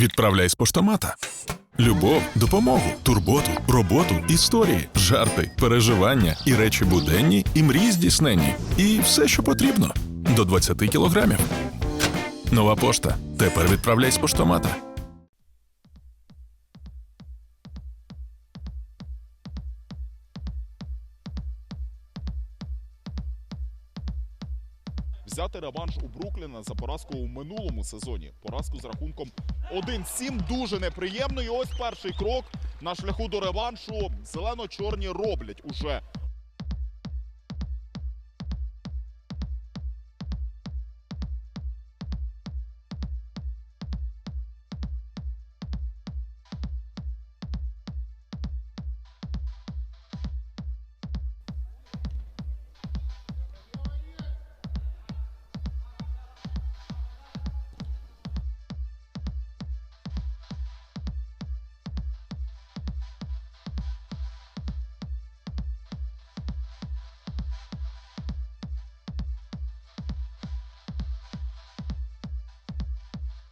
відправляй з поштомата. Любов, допомогу, турботу, роботу, історії, жарти, переживання і речі буденні, і мрії здійсненні. І все, що потрібно. До 20 кілограмів. Нова пошта. Тепер відправляй з поштомата. Взяти реванш у Брукліна за поразку у минулому сезоні. Поразку з рахунком 1-7 дуже неприємно. І ось перший крок на шляху до реваншу. Зелено-чорні роблять уже.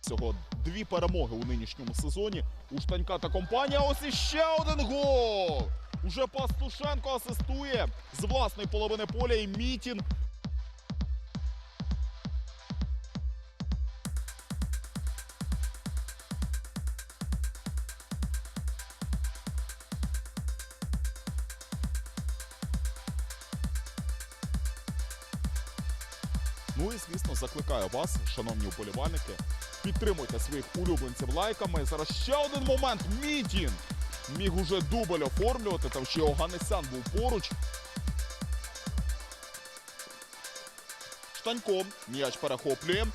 Всього дві перемоги у нинішньому сезоні. У Штанька та компанія. Ось іще один гол. Уже Пастушенко асистує з власної половини поля і Мітін. Ну і звісно, закликаю вас, шановні вболівальники, підтримуйте своїх улюбленців лайками. Зараз ще один момент. Мітін міг уже дубль оформлювати. Там ще Оганесян був поруч. Штанько м'яч перехоплює.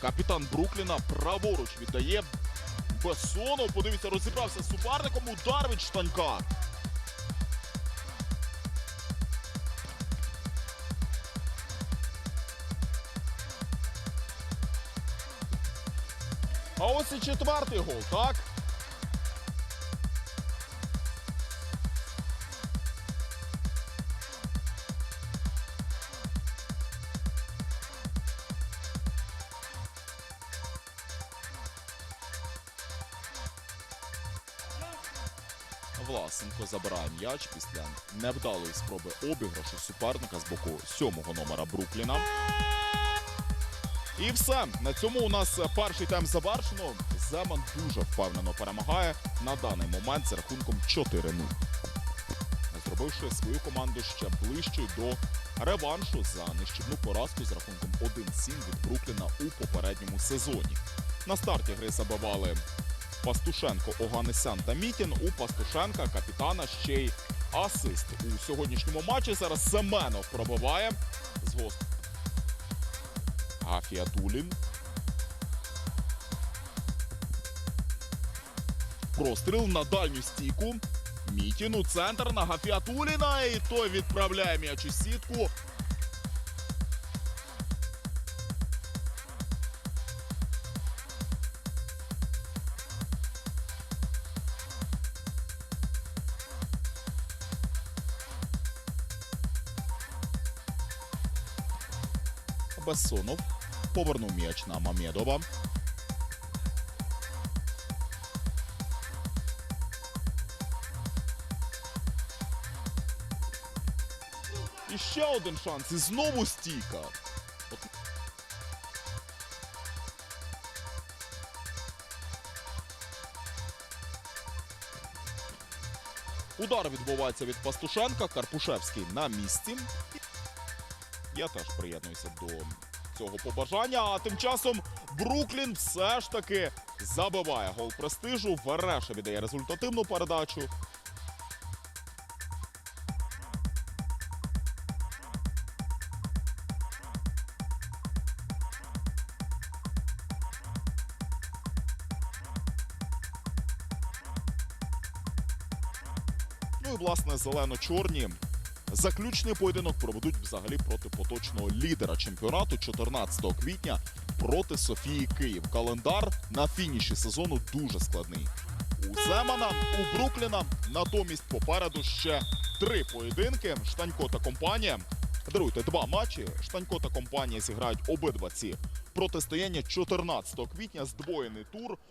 Капітан Брукліна праворуч віддає. Бесонов, подивіться, розібрався з суперником. Удар від штанька. А ось і четвертий гол, так? Власенко забирає м'яч після невдалої спроби обіграшу суперника з боку сьомого номера Брукліна. І все. На цьому у нас перший тайм завершено. Земан дуже впевнено перемагає на даний момент з рахунком 4-0. Зробивши свою команду ще ближчою до реваншу за нищівну поразку з рахунком 1-7 від Брукліна у попередньому сезоні. На старті гри забивали Пастушенко, Оганесян та Мітін. У Пастушенка капітана ще й асист у сьогоднішньому матчі. Зараз Семенов пробиває з гостю. Гафіатулін. Простріл на дальню стійку. Мітін у центр на Гафіатуліна. І той відправляє м'яч у сітку. Бессонов повернув м'яч на Мамєдова. І ще один шанс. І знову стійка. Удар відбувається від Пастушенка. Карпушевський на місці. Я теж приєднуюся до цього побажання. А тим часом Бруклін все ж таки забиває гол престижу. Вереша віддає результативну передачу. Ну і власне зелено-чорні. Заключний поєдинок проведуть взагалі проти поточного лідера чемпіонату 14 квітня проти Софії Київ. Календар на фініші сезону дуже складний. У Земана, у Брукліна натомість попереду ще три поєдинки. Штанько та компанія. Даруйте два матчі. Штанько та компанія зіграють обидва ці протистояння 14 квітня. Здвоєний тур.